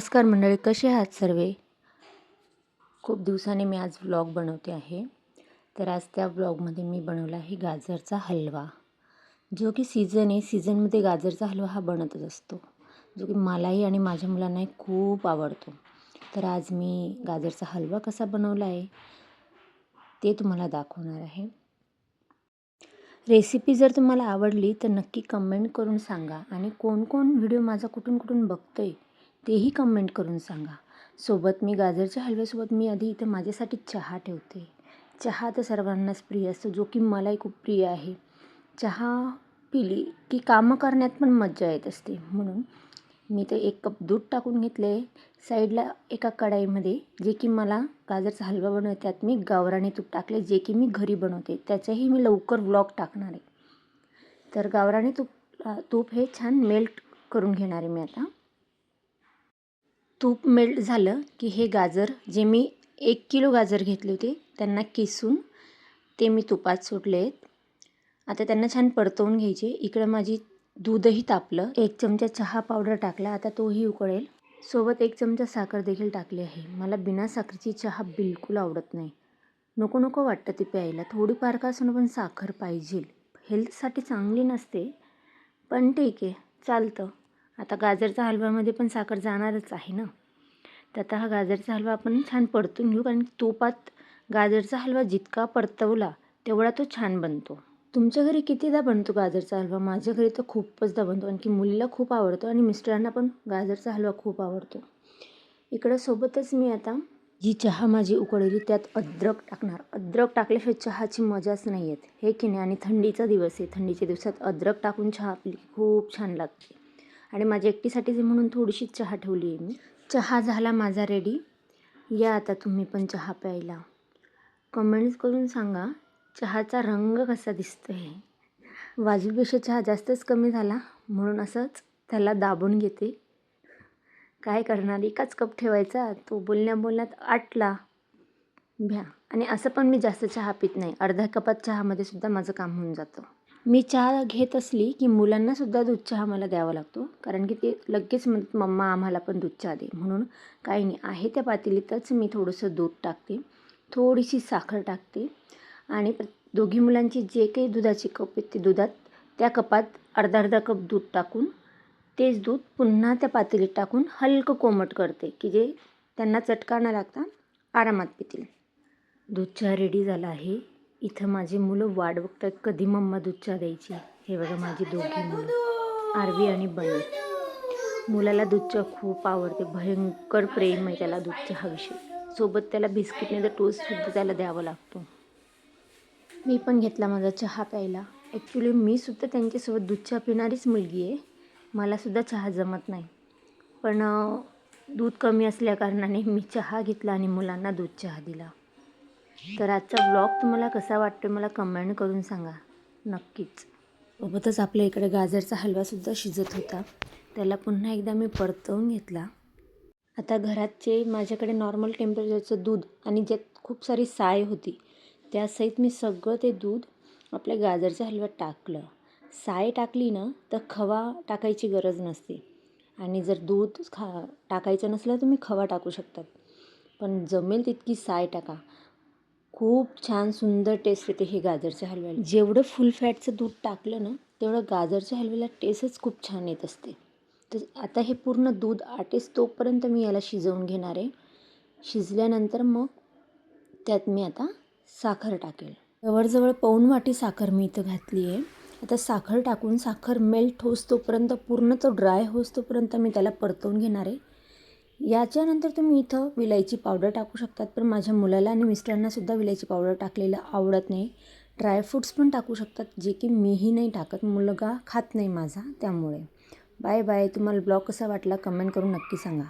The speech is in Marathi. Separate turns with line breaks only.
नमस्कार मंडळी कसे आहात सर्वे? खूप दिवसाने मी आज व्लॉग बनवते आहे. तर आज त्या व्लॉगमध्ये मी बनवला आहे गाजरचा हलवा जो की सीझन आहे. सीझनमध्ये गाजरचा हलवा हा बनतच असतो जो की मलाही आणि माझ्या मुलांनाही खूप आवडतो. तर आज मी गाजरचा हलवा कसा बनवला आहे ते तुम्हाला दाखवणार आहे. रेसिपी जर तुम्हाला आवडली तर नक्की कमेंट करून सांगा. आणि कोण कोण व्हिडिओ माझा कुठून कुठून बघतो आहे तेही कमेंट करून सांगा. सोबत मी गाजरच्या हलव्यासोबत मी आधी इथं माझ्यासाठी चहा ठेवते. चहा तर सर्वांनाच प्रिय असतो जो की मलाही खूप प्रिय आहे. चहा पिली की कामं करण्यात पण मज्जा येत असते. म्हणून मी ते एक कप दूध टाकून घेतले साईडला एका कढाईमध्ये जे की मला गाजरचा हलवा बनवते त्यात मी गावराणी तूप टाकले जे की मी घरी बनवते. त्याचंही मी लवकर व्लॉग टाकणार आहे. तर गावराणी तूप तूप हे छान मेल्ट करून घेणार आहे मी आता. तूप मेल्ट झालं की हे गाजर जे मी एक किलो गाजर घेतले होते त्यांना किसून ते मी तुपात सोडले आहेत. आता त्यांना छान परतवून घ्यायचे. इकडं माझी दूधही तापलं. एक चमचा चहा पावडर टाकला. आता तोही उकळेल. सोबत एक चमचा साखर देखील टाकली आहे. मला बिना साखरेची चहा बिलकुल आवडत नाही. नको नको वाटतं ती प्यायला. थोडीफार का असणं पण साखर पाहिजे. हेल्थसाठी चांगली नसते. पण ठीक आहे. चालतं. आता गाजरचा हलव्यामध्ये पण साखर जाणारच आहे ना? तर आता हा गाजरचा हलवा आपण छान परतून घेऊ कारण तुपात गाजरचा हलवा जितका परतवला तेवढा तो छान बनतो. तुमच्या घरी कितीदा बनतो गाजरचा हलवा? माझ्या घरी तर खूपचदा बनतो आणखी मुलीला खूप आवडतो आणि मिस्टरांना पण गाजरचा हलवा खूप आवडतो. इकडं सोबतच मी आता जी चहा माझी उकळली त्यात अद्रक टाकणार. अद्रक टाकल्याशिवाय चहाची मजाच नाही आहेत हे की नाही? आणि थंडीचा दिवस आहे. थंडीच्या दिवसात अद्रक टाकून चहा आपली खूप छान लागते. आणि माझ्या एकटीसाठीच म्हणून थोडीशी चहा ठेवली आहे मी. चहा झाला माझा रेडी या आता तुम्ही पण चहा प्यायला. कमेंट्स करून सांगा चहाचा रंग कसा दिसतो आहे वाजवीपेक्षा चहा जास्तच कमी झाला म्हणून असंच त्याला दाबून घेते. काय करणार? एकाच कप ठेवायचा तो बोलण्या बोलण्यात आटला. भ्या. आणि असं पण मी जास्त चहा पित नाही. अर्ध्या कपात चहामध्ये सुद्धा माझं काम होऊन जातं. मी चहा घेत असली की मुलांनासुद्धा दूध चहा मला द्यावा लागतो. कारण की ते लगेच म्हणतात मम्मा आम्हाला पण दूध चहा दे. म्हणून काही नाही आहे त्या पातेलीतच मी थोडंसं दूध टाकते. थोडीशी साखर टाकते. आणि दोघी मुलांची जे काही दुधाची कप आहेत ते दुधात त्या कपात अर्धा अर्धा कप दूध टाकून तेच दूध पुन्हा त्या पातेलीत टाकून हलकं कोमट करते की जे त्यांना चटका न लागता आरामात पितील. दूध चहा रेडी झाला आहे. इथं माझी मुलं वाट बघतात कधी मम्मा दूध चहा द्यायची. हे बघा माझी दोघी मुलं. आरवी आणि बनी मुलाला दूध चहा खूप आवडते. भयंकर प्रेम आहे त्याला दूध चहाविषयी सोबत त्याला बिस्किटने तर टोस्टसुद्धा त्याला द्यावा लागतो. मी पण घेतला माझा चहा प्यायला. ॲक्च्युली मी सुद्धा त्यांच्यासोबत दूध चहा पिणारीच मुलगी आहे. मलासुद्धा चहा जमत नाही. पण दूध कमी असल्याकारणाने मी चहा घेतला आणि मुलांना दूध चहा दिला. तर आजचा ब्लॉग तुम्हाला कसा वाटतो मला कमेंट करून सांगा. नक्कीच. सोबतच आपल्या इकडे गाजरचा हलवासुद्धा शिजत होता. त्याला पुन्हा एकदा मी परतवून घेतला. आता घरातचे माझ्याकडे नॉर्मल टेम्परेचरचं दूध आणि ज्यात खूप सारी साय होती त्यासहित मी सगळं ते दूध आपल्या गाजरच्या हलव्यात टाकलं. साय टाकली ना तर खवा टाकायची गरज नसते. आणि जर दूध खा टाकायचं नसलं तर तुम्ही खवा टाकू शकतात. पण जमेल तितकी साय टाका. खूप छान सुंदर टेस्ट येते हे गाजरच्या हलव्याला. जेवढं फुल फॅटचं दूध टाकलं ना तेवढं गाजरच्या हलव्याला टेस्टच खूप छान येत असते. तर आता हे पूर्ण दूध आटेस तोपर्यंत मी याला शिजवून घेणार आहे. शिजल्यानंतर मग त्यात मी आता साखर टाकेल. जवळजवळ पाऊण वाटी साखर मी इथं घातली आहे. आता साखर टाकून साखर मेल्ट होस तोपर्यंत पूर्ण तो ड्राय होस तोपर्यंत मी त्याला परतवून घेणार आहे. याच्यानंतर तुम्ही इथं विलायची पावडर टाकू शकतात पण माझ्या मुलाला आणि मिस्टरांनासुद्धा विलायची पावडर टाकलेलं आवडत नाही. ड्रायफ्रूट्स पण टाकू शकतात जे की मीही नाही टाकत मुलगा खात नाही माझा त्यामुळे. बाय बाय तुम्हाला ब्लॉग कसा वाटला कमेंट करून नक्की सांगा.